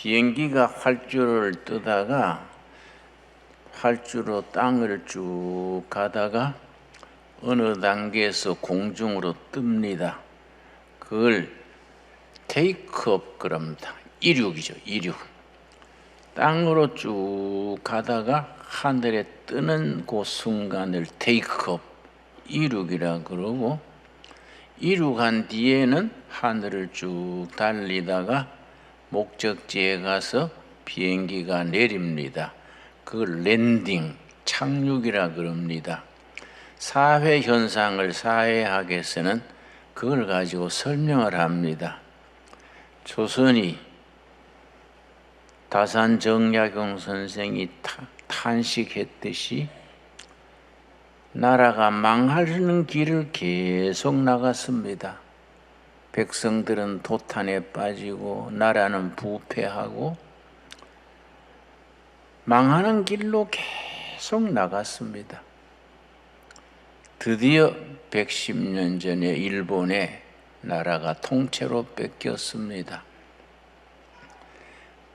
비행기가 활주를 뜨다가 활주로 땅을 쭉 가다가 어느 단계에서 공중으로 뜹니다. 그걸 테이크업 그럽니다. 이륙이죠, 이륙. 땅으로 쭉 가다가 하늘에 뜨는 그 순간을 테이크업, 이륙이라 그러고 이륙한 뒤에는 하늘을 쭉 달리다가 목적지에 가서 비행기가 내립니다. 그걸 랜딩, 착륙이라 그럽니다. 사회 현상을 사회학에서는 그걸 가지고 설명을 합니다. 조선이 다산 정약용 선생이 타- 탄식했듯이 나라가 망하는 길을 계속 나갔습니다. 백성들은 도탄에 빠지고 나라는 부패하고 망하는 길로 계속 나갔습니다. 드디어 110년 전에 일본에 나라가 통째로 뺏겼습니다.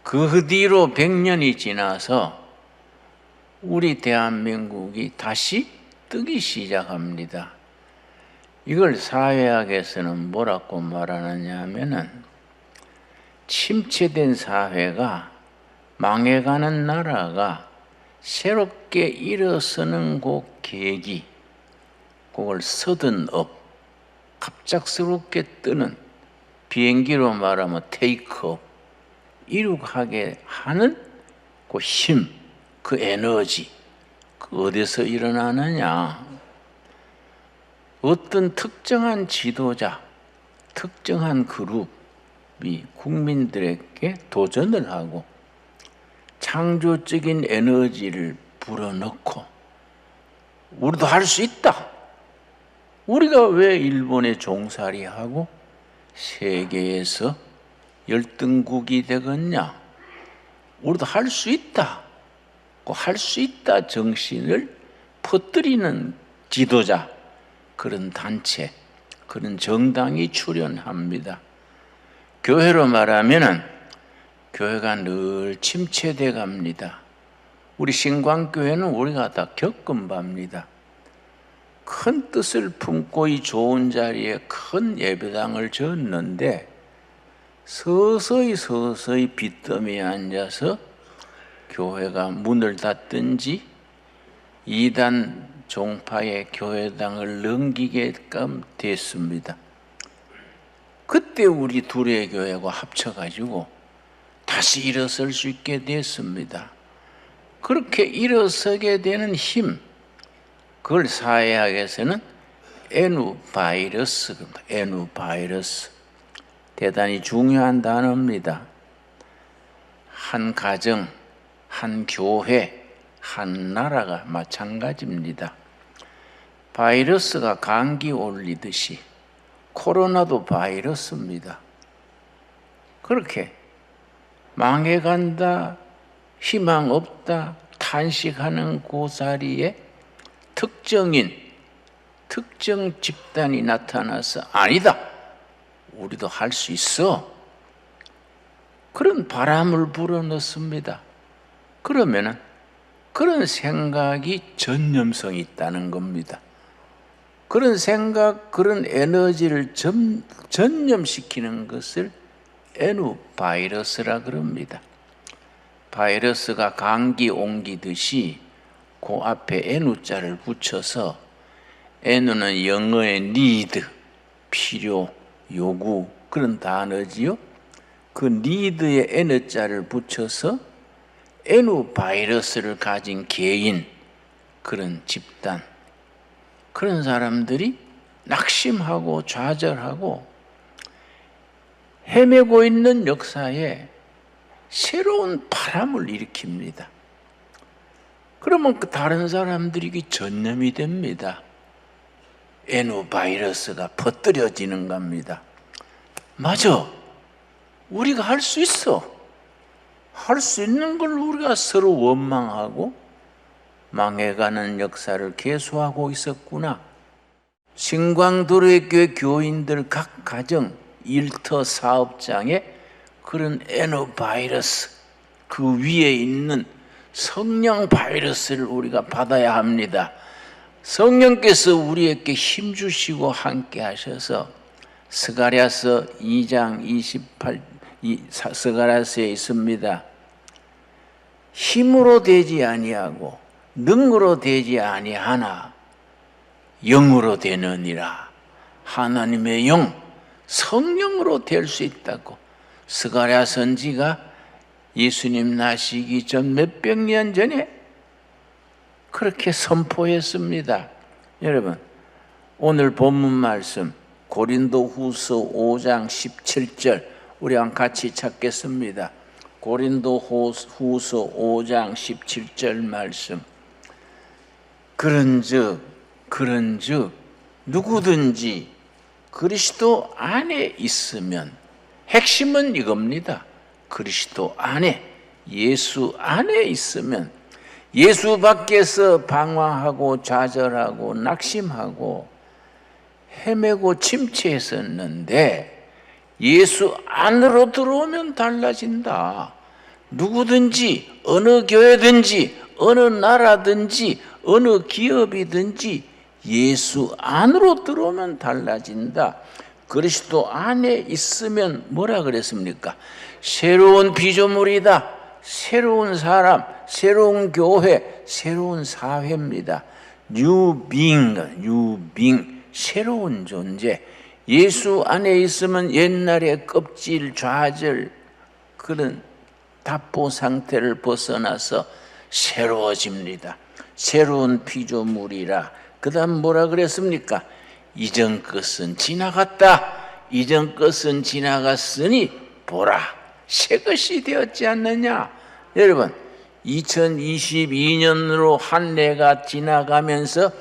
그 뒤로 100년이 지나서 우리 대한민국이 다시 뜨기 시작합니다. 이걸 사회학에서는 뭐라고 말하느냐 하면은 침체된 사회가 망해가는 나라가 새롭게 일어서는 그 계기, 그걸 서든업, 갑작스럽게 뜨는 비행기로 말하면 테이크업, 이룩하게 하는 그 힘, 그 에너지, 그 어디서 일어나느냐? 어떤 특정한 지도자, 특정한 그룹이 국민들에게 도전을 하고 창조적인 에너지를 불어넣고 우리도 할 수 있다. 우리가 왜 일본에 종살이하고 세계에서 열등국이 되겠냐? 우리도 할 수 있다. 그 할 수 있다 정신을 퍼뜨리는 지도자, 그런 단체, 그런 정당이 출연합니다. 교회로 말하면은 교회가 늘 침체돼 갑니다. 우리 신광교회는 우리가 다 겪은 바입니다. 큰 뜻을 품고 이 좋은 자리에 큰 예배당을 졌는데 서서히 서서히 빚더미에 앉아서 교회가 문을 닫든지 이단 종파의 교회당을 넘기게끔 됐습니다. 그때 우리 둘의 교회가 합쳐가지고 다시 일어설 수 있게 됐습니다. 그렇게 일어서게 되는 힘, 그걸 사회학에서는 에누 바이러스, 에누 바이러스. 대단히 중요한 단어입니다. 한 가정, 한 교회, 한 나라가 마찬가지입니다. 바이러스가 감기 올리듯이 코로나도 바이러스입니다. 그렇게 망해간다, 희망 없다, 탄식하는 그 자리에 특정인, 특정 집단이 나타나서 아니다. 우리도 할 수 있어. 그런 바람을 불어넣습니다. 그러면은 그런 생각이 전념성이 있다는 겁니다. 그런 생각, 그런 에너지를 전, 전념시키는 것을 에누 바이러스라 그럽니다. 바이러스가 감기 옮기듯이 그 앞에 에누자를 붙여서 에누는 영어의 need, 필요, 요구 그런 단어지요. 그 need의 에너자를 붙여서 에누 바이러스를 가진 개인 그런 집단 그런 사람들이 낙심하고 좌절하고 헤매고 있는 역사에 새로운 바람을 일으킵니다. 그러면 그 다른 사람들이 전염이 됩니다. 에노 바이러스가 퍼뜨려지는 겁니다. 맞아. 우리가 할 수 있어. 할 수 있는 걸 우리가 서로 원망하고 망해가는 역사를 계수하고 있었구나. 신광도로의 교회 교인들 각 가정 일터 사업장에 그런 에노바이러스 그 위에 있는 성령 바이러스를 우리가 받아야 합니다. 성령께서 우리에게 힘 주시고 함께 하셔서 스가랴서 2장 28 이 사- 스가랴서에 있습니다. 힘으로 되지 아니하고 능으로 되지 아니하나 영으로 되느니라. 하나님의 영, 성령으로 될 수 있다고 스가랴 선지가 예수님 나시기 전 몇백 년 전에 그렇게 선포했습니다. 여러분, 오늘 본문 말씀 고린도 후서 5장 17절 우리 한번 같이 찾겠습니다. 고린도 후서 5장 17절 말씀 그런즉 그런즉 누구든지 그리스도 안에 있으면 핵심은 이겁니다. 그리스도 안에 예수 안에 있으면 예수 밖에서 방황하고 좌절하고 낙심하고 헤매고 침체했었는데 예수 안으로 들어오면 달라진다. 누구든지 어느 교회든지 어느 나라든지 어느 기업이든지 예수 안으로 들어오면 달라진다. 그리스도 안에 있으면 뭐라 그랬습니까? 새로운 피조물이다. 새로운 사람, 새로운 교회, 새로운 사회입니다. New being, 새로운 존재. 예수 안에 있으면 옛날의 껍질, 좌절, 그런 답보 상태를 벗어나서 새로워집니다. 새로운 피조물이라. 그 다음 뭐라 그랬습니까? 이전 것은 지나갔다. 이전 것은 지나갔으니 보라. 새 것이 되었지 않느냐. 여러분, 2022년으로 한 해가 지나가면서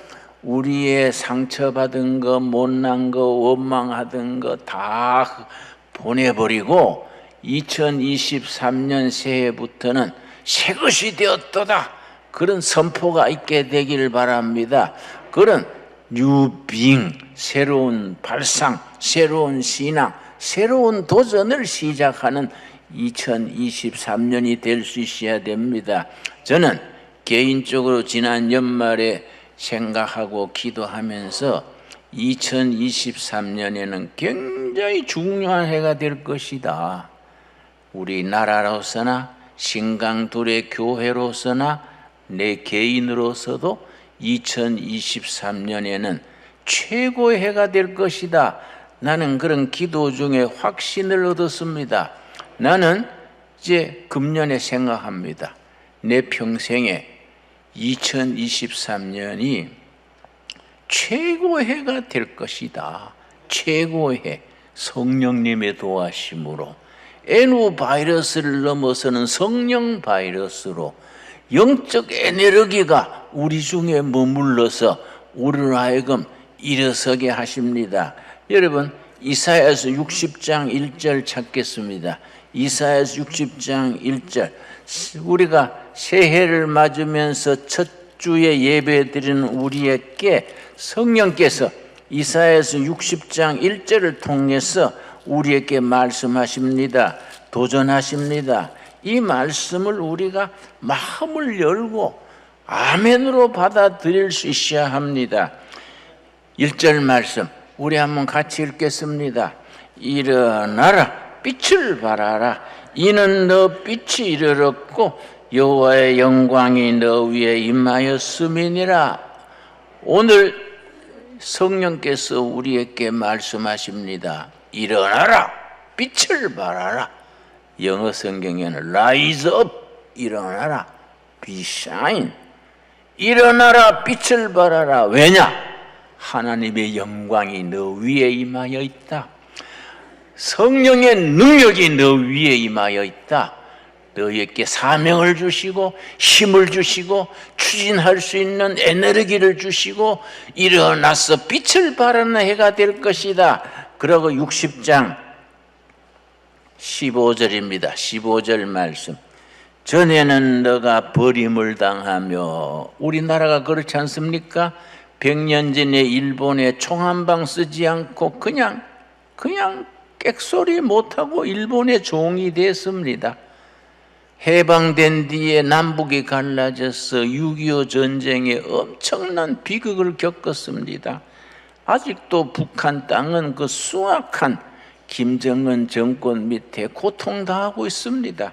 우리의 상처받은 거, 못난 거, 원망하던 거 다 보내버리고 2023년 새해부터는 새 것이 되었도다. 그런 선포가 있게 되기를 바랍니다. 그런 뉴빙, 새로운 발상, 새로운 신앙, 새로운 도전을 시작하는 2023년이 될 수 있어야 됩니다. 저는 개인적으로 지난 연말에 생각하고 기도하면서 2023년에는 굉장히 중요한 해가 될 것이다. 우리나라로서나 신강둘의 교회로서나 내 개인으로서도 2023년에는 최고의 해가 될 것이다. 나는 그런 기도 중에 확신을 얻었습니다. 나는 이제 금년에 생각합니다. 내 평생에 2023년이 최고의 해가 될 것이다. 최고의 해. 성령님의 도와심으로. 에누 바이러스를 넘어서는 성령 바이러스로 영적 에너지가 우리 중에 머물러서 우리를 하여금 일어서게 하십니다. 여러분, 이사야서 60장 1절 찾겠습니다. 이사야서 60장 1절. 우리가 새해를 맞으면서 첫 주에 예배 드리는 우리에게 성령께서 이사야서 60장 1절을 통해서 우리에게 말씀하십니다. 도전하십니다. 이 말씀을 우리가 마음을 열고 아멘으로 받아들일 수 있어야 합니다. 1절 말씀 우리 한번 같이 읽겠습니다. 일어나라 빛을 발하라. 이는 너 빛이 이르렀고 여호와의 영광이 너 위에 임하였음이니라. 오늘 성령께서 우리에게 말씀하십니다. 일어나라. 빛을 발하라. 영어 성경에는 rise up 일어나라. be shine. 일어나라 빛을 발하라. 왜냐? 하나님의 영광이 너 위에 임하여 있다 성령의 능력이 너 위에 임하여 있다 너에게 사명을 주시고 힘을 주시고 추진할 수 있는 에너지를 주시고 일어나서 빛을 발하는 해가 될 것이다 그러고 60장 15절입니다. 15절 말씀. 전에는 너가 버림을 당하며 우리나라가 그렇지 않습니까? 100년 전에 일본에 총 한 방 쓰지 않고 그냥 그냥 꽥소리 못하고 일본의 종이 됐습니다. 해방된 뒤에 남북이 갈라져서 6.25 전쟁에 엄청난 비극을 겪었습니다. 아직도 북한 땅은 그 수악한 김정은 정권 밑에 고통당하고 있습니다.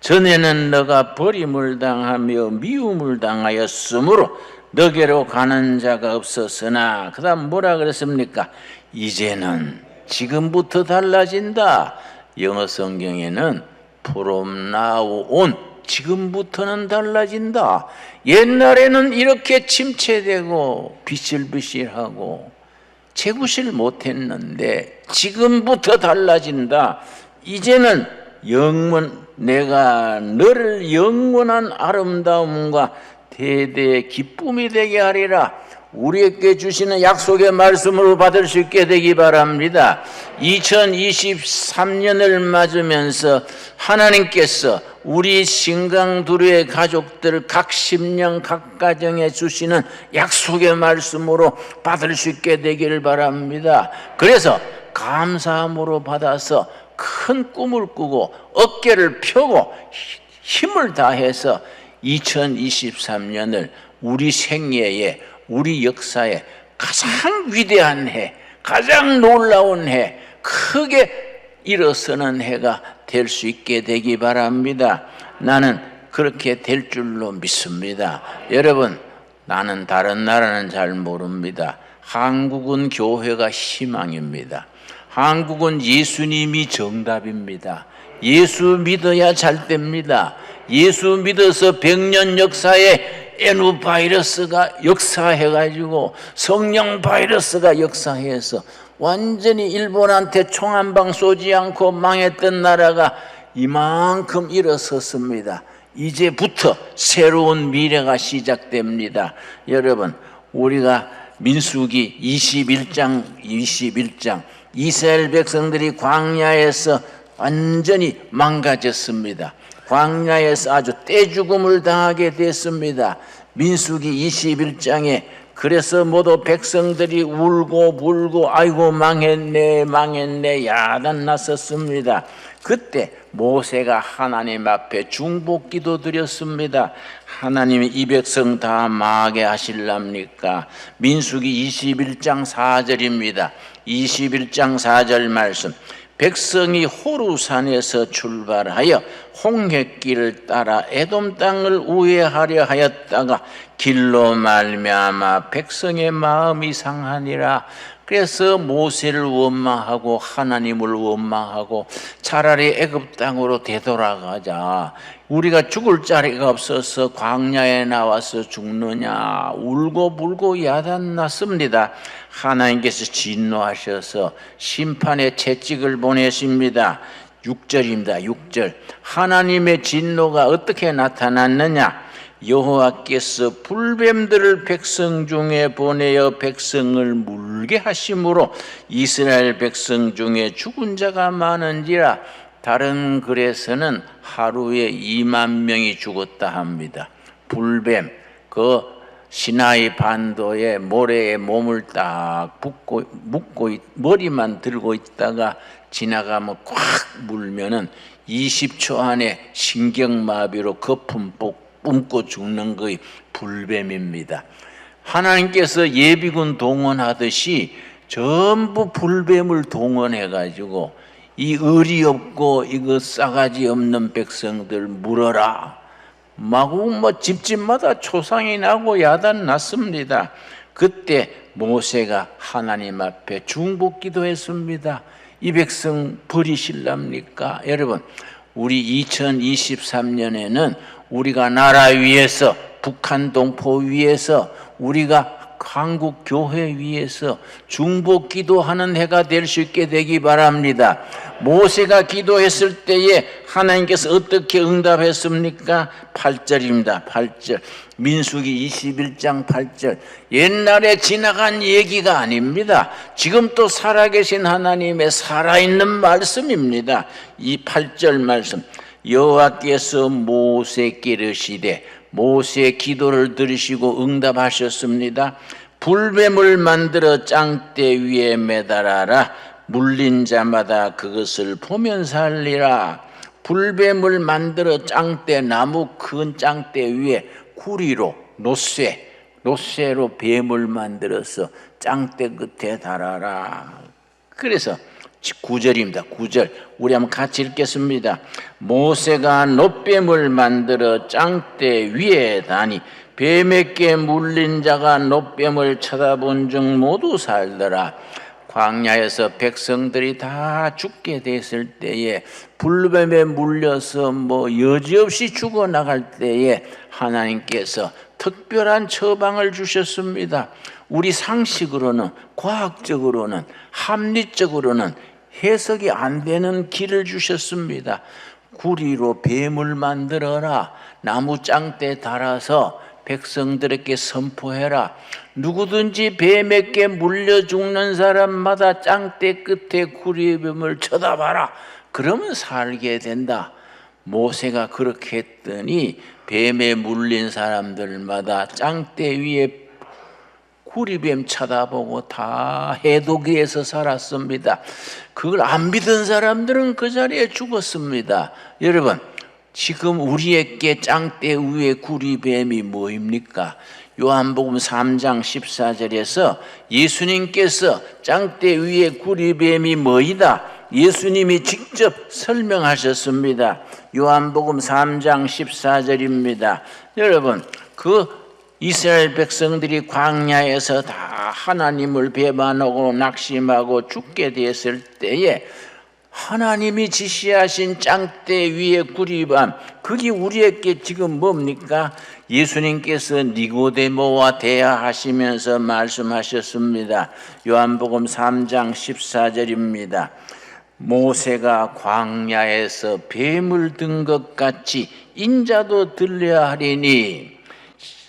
전에는 너가 버림을 당하며 미움을 당하였으므로 너게로 가는 자가 없었으나 그 다음 뭐라 그랬습니까? 이제는 지금부터 달라진다. 영어 성경에는 from now on 지금부터는 달라진다. 옛날에는 이렇게 침체되고 비실비실하고 재구실 못했는데 지금부터 달라진다. 이제는 영원 내가 너를 영원한 아름다움과 대대의 기쁨이 되게 하리라. 우리에게 주시는 약속의 말씀으로 받을 수 있게 되기 바랍니다. 2023년을 맞으면서 하나님께서 우리 신강두루의 가족들 각 심령 각 가정에 주시는 약속의 말씀으로 받을 수 있게 되기를 바랍니다. 그래서 감사함으로 받아서 큰 꿈을 꾸고 어깨를 펴고 힘을 다해서 2023년을 우리 생애에 우리 역사에 가장 위대한 해, 가장 놀라운 해, 크게 일어서는 해가 될 수 있게 되기 바랍니다. 나는 그렇게 될 줄로 믿습니다. 여러분, 나는 다른 나라는 잘 모릅니다. 한국은 교회가 희망입니다. 한국은 예수님이 정답입니다. 예수 믿어야 잘 됩니다. 예수 믿어서 백년 역사에 에누 바이러스가 역사해가지고 성령 바이러스가 역사해서 완전히 일본한테 총 한 방 쏘지 않고 망했던 나라가 이만큼 일어섰습니다. 이제부터 새로운 미래가 시작됩니다. 여러분, 우리가 민수기 21장 21장 이스라엘 백성들이 광야에서 완전히 망가졌습니다. 광야에서 아주 떼죽음을 당하게 됐습니다. 민수기 21장에 그래서 모두 백성들이 울고 불고 아이고 망했네 망했네 야단 났었습니다. 그때 모세가 하나님 앞에 중복기도 드렸습니다. 하나님이 이 백성 다 망하게 하실랍니까? 민수기 21장 4절입니다. 21장 4절 말씀. 백성이 호루산에서 출발하여 홍해길을 따라 에돔 땅을 우회하려 하였다가 길로 말미암아 백성의 마음이 상하니라 그래서 모세를 원망하고 하나님을 원망하고 차라리 애굽 땅으로 되돌아가자. 우리가 죽을 자리가 없어서 광야에 나와서 죽느냐 울고 불고 야단 났습니다. 하나님께서 진노하셔서 심판의 채찍을 보내십니다. 6절입니다. 6절. 하나님의 진노가 어떻게 나타났느냐? 여호와께서 불뱀들을 백성 중에 보내어 백성을 물게 하심으로 이스라엘 백성 중에 죽은 자가 많은지라 다른 글에서는 하루에 2만 명이 죽었다 합니다. 불뱀 그 시나이 반도의 모래에 몸을 딱 묶고 묶고 있- 머리만 들고 있다가 지나가면 꽉 물면은 20초 안에 신경마비로 거품 복 뿜고 죽는 거의 불뱀입니다. 하나님께서 예비군 동원하듯이 전부 불뱀을 동원해 가지고 이 의리 없고 이거 싸가지 없는 백성들 물어라. 마구 뭐 집집마다 초상이 나고 야단 났습니다. 그때 모세가 하나님 앞에 중복 기도했습니다. 이 백성 버리실랍니까? 여러분, 우리 2023년에는 우리가 나라 위에서 북한 동포 위에서 우리가 한국 교회 위에서 중복 기도하는 해가 될 수 있게 되기 바랍니다. 모세가 기도했을 때에 하나님께서 어떻게 응답했습니까? 8절입니다. 8절. 민수기 21장 8절. 옛날에 지나간 얘기가 아닙니다. 지금 또 살아계신 하나님의 살아있는 말씀입니다. 이 8절 말씀. 여호와께서 모세께 이르시되 모세의 기도를 들으시고 응답하셨습니다. 불뱀을 만들어 짱대 위에 매달아라. 물린 자마다 그것을 보면 살리라. 불뱀을 만들어 짱대 나무 큰 짱대 위에 구리로 노쇠 노쇠로 뱀을 만들어서 짱대 끝에 달아라. 그래서 구절입니다. 구절 우리 한번 같이 읽겠습니다. 모세가 노뱀을 만들어 짱대 위에 다니 뱀에게 물린 자가 노뱀을 쳐다본 중 모두 살더라. 광야에서 백성들이 다 죽게 됐을 때에 불뱀에 물려서 뭐 여지없이 죽어 나갈 때에 하나님께서 특별한 처방을 주셨습니다. 우리 상식으로는 과학적으로는 합리적으로는 해석이 안 되는 길을 주셨습니다. 구리로 뱀을 만들어라. 나무 짱대 달아서 백성들에게 선포해라. 누구든지 뱀에게 물려 죽는 사람마다 짱대 끝에 구리의 뱀을 쳐다봐라. 그러면 살게 된다. 모세가 그렇게 했더니 뱀에 물린 사람들마다 짱대 위에 구리뱀 쳐다보고 다 해독에서 살았습니다. 그걸 안 믿은 사람들은 그 자리에 죽었습니다. 여러분, 지금 우리에게 짱대 위에 구리뱀이 뭐입니까? 요한복음 3장 14절에서 예수님께서 짱대 위에 구리뱀이 뭐이다? 예수님이 직접 설명하셨습니다. 요한복음 3장 14절입니다. 여러분, 그 이스라엘 백성들이 광야에서 다 하나님을 배반하고 낙심하고 죽게 되었을 때에 하나님이 지시하신 짱대 위에 구리밤 그게 우리에게 지금 뭡니까? 예수님께서 니고데모와 대화하시면서 말씀하셨습니다. 요한복음 3장 14절입니다. 모세가 광야에서 뱀을 든 것 같이 인자도 들려야 하리니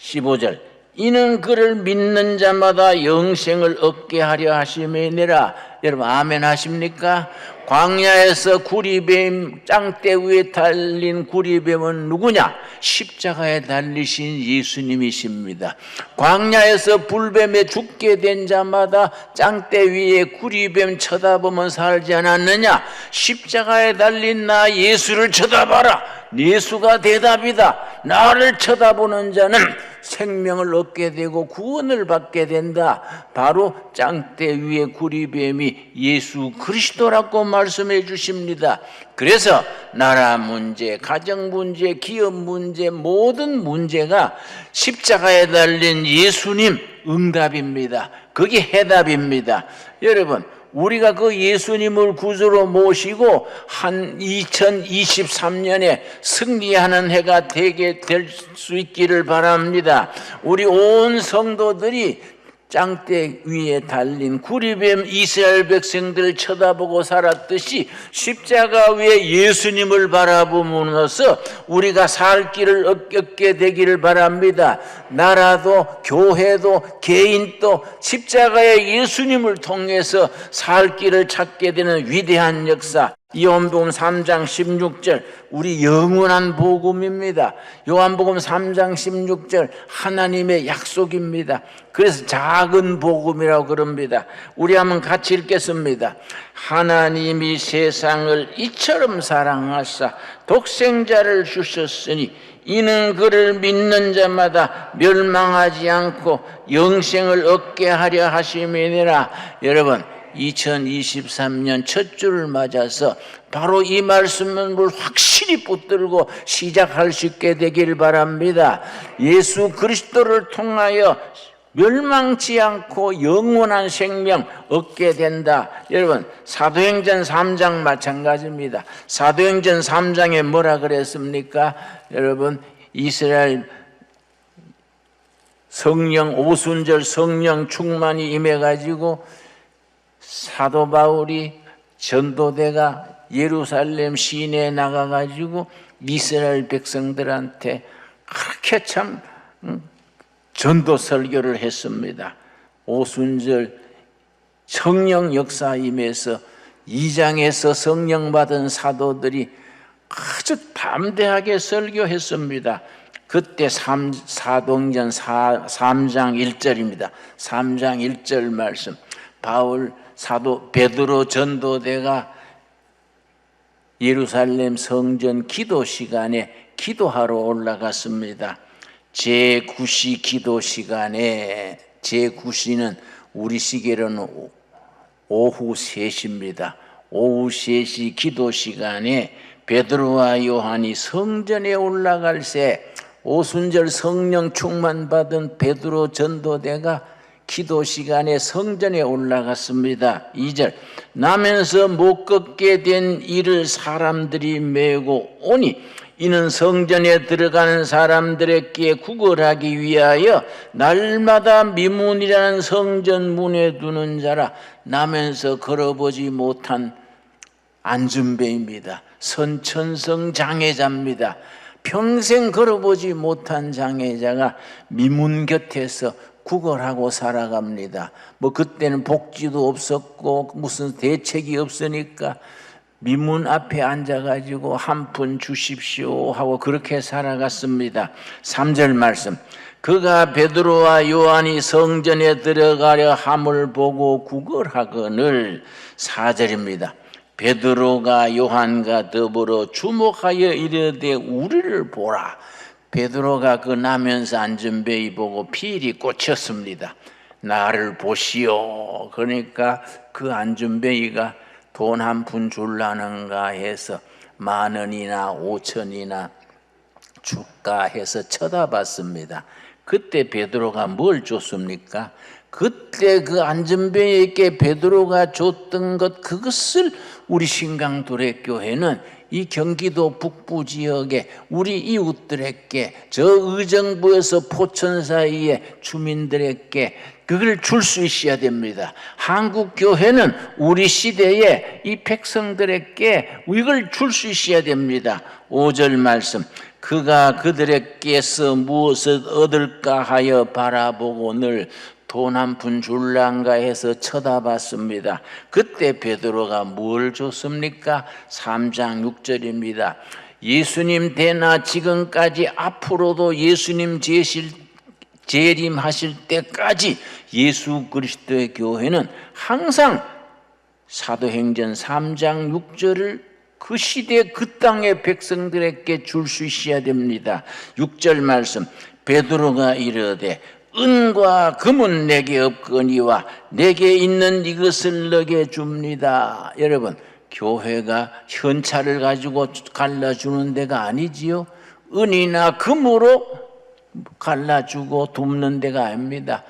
15절 이는 그를 믿는 자마다 영생을 얻게 하려 하심이니라 여러분 아멘 하십니까? 광야에서 구리뱀 짱대 위에 달린 구리뱀은 누구냐? 십자가에 달리신 예수님이십니다. 광야에서 불뱀에 죽게 된 자마다 짱대 위에 구리뱀 쳐다보면 살지 않았느냐? 십자가에 달린 나 예수를 쳐다봐라. 예수가 대답이다. 나를 쳐다보는 자는 생명을 얻게 되고 구원을 받게 된다. 바로 짱대 위에 구리뱀이 예수 그리스도라고 말씀해 주십니다. 그래서 나라 문제, 가정 문제, 기업 문제, 모든 문제가 십자가에 달린 예수님 응답입니다. 그게 해답입니다. 여러분, 우리가 그 예수님을 구주로 모시고 한 2023년에 승리하는 해가 되게 될 수 있기를 바랍니다. 우리 온 성도들이 짱대 위에 달린 구리뱀 이스라엘 백성들 쳐다보고 살았듯이 십자가 위에 예수님을 바라보면서 우리가 살 길을 얻게 되기를 바랍니다. 나라도 교회도 개인도 십자가의 예수님을 통해서 살 길을 찾게 되는 위대한 역사 요한복음 3장 16절 우리 영원한 복음입니다. 요한복음 3장 16절 하나님의 약속입니다. 그래서 작은 복음이라고 그럽니다. 우리 한번 같이 읽겠습니다. 하나님이 세상을 이처럼 사랑하사 독생자를 주셨으니 이는 그를 믿는 자마다 멸망하지 않고 영생을 얻게 하려 하심이니라. 여러분 2023년 첫 주를 맞아서 바로 이 말씀을 확실히 붙들고 시작할 수 있게 되길 바랍니다. 예수 그리스도를 통하여 멸망치 않고 영원한 생명 얻게 된다. 여러분, 사도행전 3장 마찬가지입니다. 사도행전 3장에 뭐라 그랬습니까? 여러분, 이스라엘 성령 오순절 성령 충만이 임해 가지고 사도 바울이 전도대가 예루살렘 시내에 나가 가지고 이스라엘 백성들한테 그렇게 참 전도 설교를 했습니다. 오순절 성령 역사임에서 이장에서 성령 받은 사도들이 아주 담대하게 설교했습니다. 그때 3, 사동전 3장 1절입니다. 3장 1절 말씀. 바울 사도 베드로 전도대가 예루살렘 성전 기도 시간에 기도하러 올라갔습니다. 제9시 기도 시간에 제9시는 우리 시계로는 오후 3시입니다. 오후 3시 기도 시간에 베드로와 요한이 성전에 올라갈 새 오순절 성령 충만 받은 베드로 전도대가 기도 시간에 성전에 올라갔습니다. 2절 나면서 못 걷게 된 이를 사람들이 메고 오니 이는 성전에 들어가는 사람들에게 구걸하기 위하여 날마다 미문이라는 성전 문에 두는 자라 나면서 걸어보지 못한 안준배입니다. 선천성 장애자입니다. 평생 걸어보지 못한 장애자가 미문 곁에서 구걸하고 살아갑니다. 뭐 그때는 복지도 없었고 무슨 대책이 없으니까 미문 앞에 앉아가지고 한 푼 주십시오 하고 그렇게 살아갔습니다. 3절 말씀. 그가 베드로와 요한이 성전에 들어가려 함을 보고 구걸하거늘 4절입니다. 베드로가 요한과 더불어 주목하여 이르되 우리를 보라. 베드로가 그 나면서 앉은 베이 보고 필히 꽂혔습니다. 나를 보시오. 그러니까 그 앉은 베이가 돈 한 푼 줄라는가 해서 만 원이나 오천이나 줄까 해서 쳐다봤습니다. 그때 베드로가 뭘 줬습니까? 그때 그 안전배에게 베드로가 줬던 것 그것을 우리 신강도래 교회는 이 경기도 북부 지역에 우리 이웃들에게 저 의정부에서 포천 사이에 주민들에게 그걸 줄 수 있어야 됩니다. 한국 교회는 우리 시대에 이 백성들에게 이걸 줄 수 있어야 됩니다. 5절 말씀. 그가 그들에게서 무엇을 얻을까 하여 바라보고 늘 돈 한 푼 줄란가 해서 쳐다봤습니다. 그때 베드로가 뭘 줬습니까? 3장 6절입니다. 예수님 되나 지금까지 앞으로도 예수님 제실 재림하실 때까지 예수 그리스도의 교회는 항상 사도행전 3장 6절을 그 시대 그 땅의 백성들에게 줄 수 있어야 됩니다. 6절 말씀 베드로가 이르되 은과 금은 내게 없거니와 내게 있는 이것을 너게 줍니다. 여러분 교회가 현찰을 가지고 갈라주는 데가 아니지요. 은이나 금으로 갈라주고 돕는 데가 아닙니다.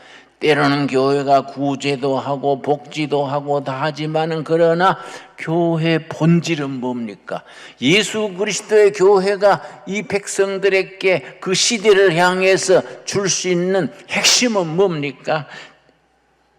때로는 교회가 구제도 하고 복지도 하고 다 하지만은 그러나 교회 본질은 뭡니까? 예수 그리스도의 교회가 이 백성들에게 그 시대를 향해서 줄 수 있는 핵심은 뭡니까?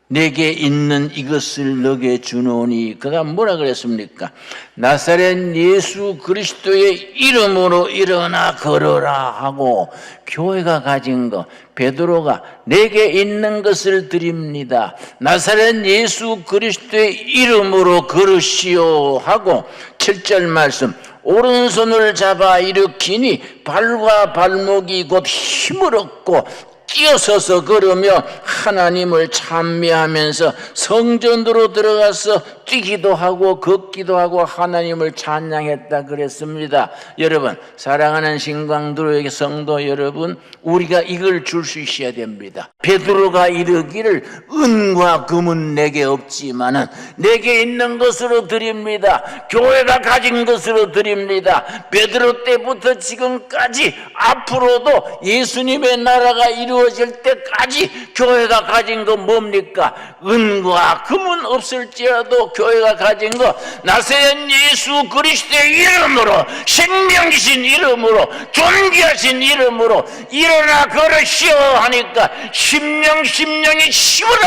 내게 있는 이것을 너게 주노니 그가 뭐라 그랬습니까? 나사렛 예수 그리스도의 이름으로 일어나 걸어라 하고 교회가 가진 것 베드로가 내게 있는 것을 드립니다. 나사렛 예수 그리스도의 이름으로 걸으시오 하고 7절 말씀 오른손을 잡아 일으키니 발과 발목이 곧 힘을 얻고 뛰어서서 걸으며 하나님을 찬미하면서 성전으로 들어가서 뛰기도 하고 걷기도 하고 하나님을 찬양했다 그랬습니다. 여러분 사랑하는 신광도로의 성도 여러분 우리가 이걸 줄 수 있어야 됩니다. 베드로가 이르기를 은과 금은 내게 없지만은 내게 있는 것으로 드립니다. 교회가 가진 것으로 드립니다. 베드로 때부터 지금까지 앞으로도 예수님의 나라가 이루 어질 때까지 교회가 가진 건 뭡니까? 은과 금은 없을지라도 교회가 가진 것 나세연 예수 그리스도의 이름으로 생명이신 이름으로 존귀하신 이름으로 일어나 걸으시오 하니까 심령 심령이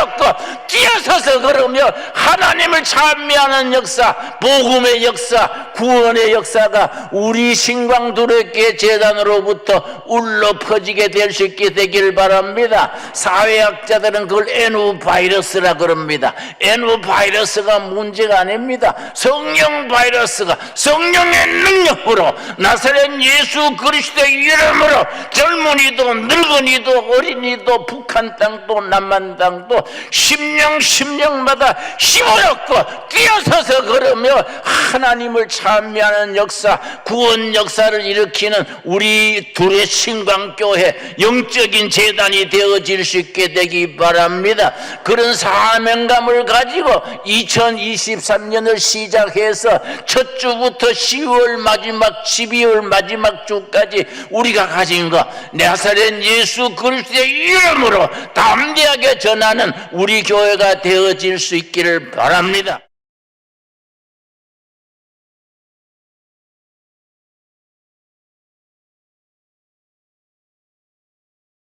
얻고 뛰어서서 걸으며 하나님을 찬미하는 역사 복음의 역사 구원의 역사가 우리 신광두렵게 재단으로부터 울러 퍼지게 될 수 있게 되기를 바랍니다. 사회학자들은 그걸 N 바이러스라 그럽니다. N 바이러스가 문제가 아닙니다. 성령 바이러스가 성령의 능력으로 나사렛 예수 그리스도의 이름으로 젊은이도 늙은이도 어린이도 북한 땅도 남한 땅도 심령 심령마다 힘을 얻고 뛰어서서 걸으며 하나님을 찬미하는 역사 구원 역사를 일으키는 우리 둘의 신광교회 영적인 재단이 되어질 수 있게 되기 바랍니다 그런 사명감을 가지고 2023년을 시작해서 첫 주부터 10월 마지막 12월 마지막 주까지 우리가 가진 것 나사렛 예수 그리스도의 이름으로 담대하게 전하는 우리 교회가 되어질 수 있기를 바랍니다.